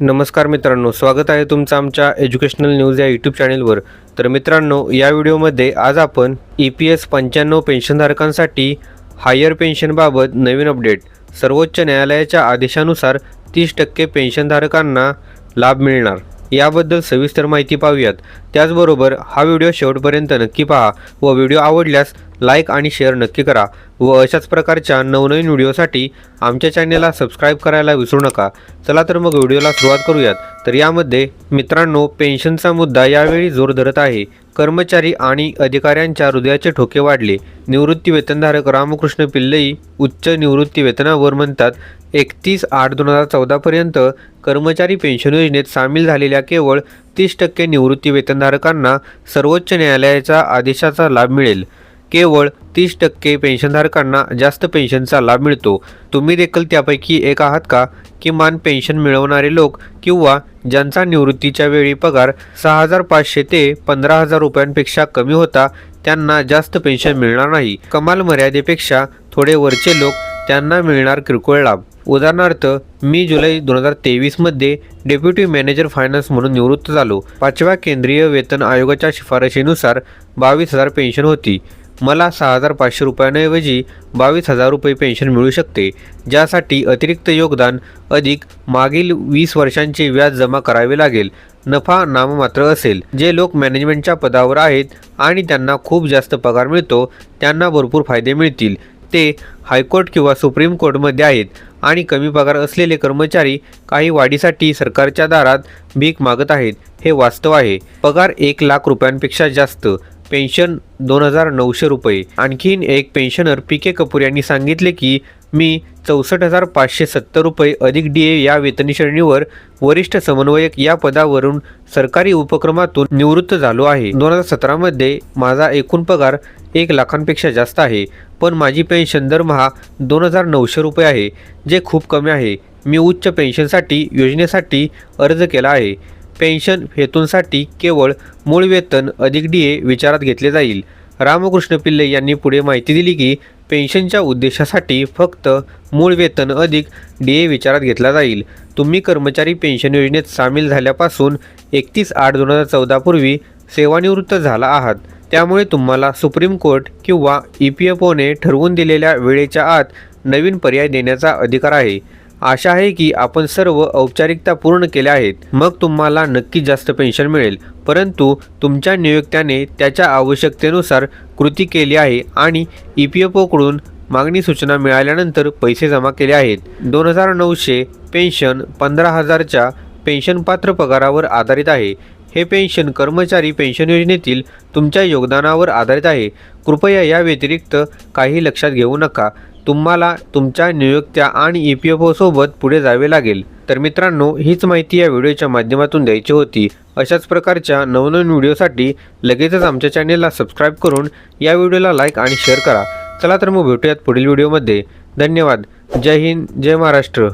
नमस्कार मित्रांनो स्वागत आहे तुमचं आमच्या एज्युकेशनल न्यूज या यूट्यूब चॅनेलवर तर मित्रांनो या व्हिडिओमध्ये आज आपण ई पी एस पंच्याण्णव पेन्शनधारकांसाठी हायर पेन्शनबाबत नवीन अपडेट सर्वोच्च न्यायालयाच्या आदेशानुसार तीस टक्के पेन्शनधारकांना लाभ मिळणार. याबद्दल सविस्तर माहिती पाहूयात. त्याचबरोबर हा व्हिडिओ शेवटपर्यंत नक्की पहा व व्हिडिओ आवडल्यास लाईक आणि शेअर नक्की करा व अशाच प्रकारच्या नवनवीन व्हिडिओसाठी आमच्या चॅनेलला सबस्क्राईब करायला विसरू नका. चला तर मग व्हिडिओला सुरुवात करूयात. तर यामध्ये मित्रांनो पेन्शनचा मुद्दा यावेळी जोर धरत आहे. कर्मचारी आणि अधिकाऱ्यांच्या हृदयाचे ठोके वाढले. निवृत्ती वेतनधारक रामकृष्ण पिल्लई उच्च निवृत्ती वेतनावर म्हणतात एकतीस आठ दोन हजार चौदापर्यंत कर्मचारी पेन्शन योजनेत सामील झालेल्या केवळ तीस टक्के निवृत्ती वेतनधारकांना सर्वोच्च न्यायालयाच्या आदेशाचा लाभ मिळेल. केवळ तीस टक्के पेन्शनधारकांना जास्त पेन्शनचा लाभ मिळतो. तुम्ही देखील त्यापैकी एक आहात का? किमान पेन्शन मिळवणारे लोक किंवा ज्यांचा निवृत्तीच्या वेळी पगार सहा हजार पाचशे ते पंधरा हजार रुपयांपेक्षा कमी होता त्यांना जास्त पेन्शन मिळणार नाही. कमाल मर्यादेपेक्षा थोडे वरचे लोक त्यांना मिळणार किरकोळ लाभ. उदाहरणार्थ मी जुलै दोन हजार तेवीसमध्ये डेप्युटी मॅनेजर फायनान्स म्हणून निवृत्त झालो. पाचव्या केंद्रीय वेतन आयोगाच्या शिफारशीनुसार बावीस हजार पेन्शन होती. मला सहा हजार पाचशे रुपयांऐवजी बावीस हजार रुपये पेन्शन मिळू शकते. ज्यासाठी अतिरिक्त योगदान अधिक मागील वीस वर्षांचे व्याज जमा करावे लागेल. नफा नाममात्र असेल. जे लोक मॅनेजमेंटच्या पदावर आहेत आणि त्यांना खूप जास्त पगार मिळतो त्यांना भरपूर फायदे मिळतील. ते हायकोर्ट किंवा सुप्रीम कोर्टमध्ये आहेत आणि कमी पगार असलेले कर्मचारी काही वाढीसाठी सरकारच्या दारात भीक मागत आहेत. हे वास्तव आहे. पगार एक लाख रुपयांपेक्षा जास्त. पेन्शन दोन हजार नऊशे रुपये. आणखीन एक पेन्शनर पी के कपूर यांनी सांगितले की मी चौसष्ट हजार पाचशे सत्तर रुपये अधिक डी ए या वेतन श्रेणीवर वरिष्ठ समन्वयक या पदावरून सरकारी उपक्रमातून निवृत्त झालो आहे. दोन हजार सतरामध्ये माझा एकूण पगार एक लाखांपेक्षा जास्त आहे पण माझी पेन्शन दरमहा दोन हजार नऊशे रुपये आहे जे खूप कमी आहे. मी उच्च पेन्शनसाठी योजनेसाठी अर्ज केला आहे. पेन्शन हेतूंसाठी केवळ मूळ वेतन अधिक डी ए विचारात घेतले जाईल. रामकृष्ण पिल्ले यांनी पुढे माहिती दिली की पेन्शनच्या उद्देशासाठी फक्त मूळ वेतन अधिक डी ए विचारात घेतला जाईल. तुम्ही कर्मचारी पेन्शन योजनेत सामील झाल्यापासून एकतीस आठ दोन हजार चौदापूर्वी सेवानिवृत्त झाला आहात. त्यामुळे तुम्हाला सुप्रीम कोर्ट किंवा ई पी एफ ओने ठरवून दिलेल्या वेळेच्या आत नवीन पर्याय देण्याचा अधिकार आहे. आशा आहे की आपण सर्व औपचारिकता पूर्ण केल्या आहेत. मग तुम्हाला नक्की जास्त पेन्शन मिळेल. परंतु तुमच्या नियोक्त्याने त्याच्या आवश्यकतेनुसार कृती केली आहे आणि ई पी एफ ओकडून मागणी सूचना मिळाल्यानंतर पैसे जमा केले आहेत. दोन हजार नऊशे पेन्शन पंधरा हजारच्या पेन्शनपात्र पगारावर आधारित आहे. हे पेन्शन कर्मचारी पेन्शन योजनेतील तुमच्या योगदानावर आधारित आहे. कृपया या व्यतिरिक्त काही लक्षात घेऊ नका. तुम्हाला तुमच्या नियोक्त्या आणि ई पी एफ ओसोबत पुढे जावे लागेल. तर मित्रांनो हीच माहिती या व्हिडिओच्या माध्यमातून द्यायची होती. अशाच प्रकारच्या नवनवीन व्हिडिओसाठी लगेचच आमच्या चॅनेलला सबस्क्राईब करून या व्हिडिओला लाईक आणि शेअर करा. चला तर मग भेटूयात पुढील व्हिडिओमध्ये. धन्यवाद. जय हिंद जय महाराष्ट्र.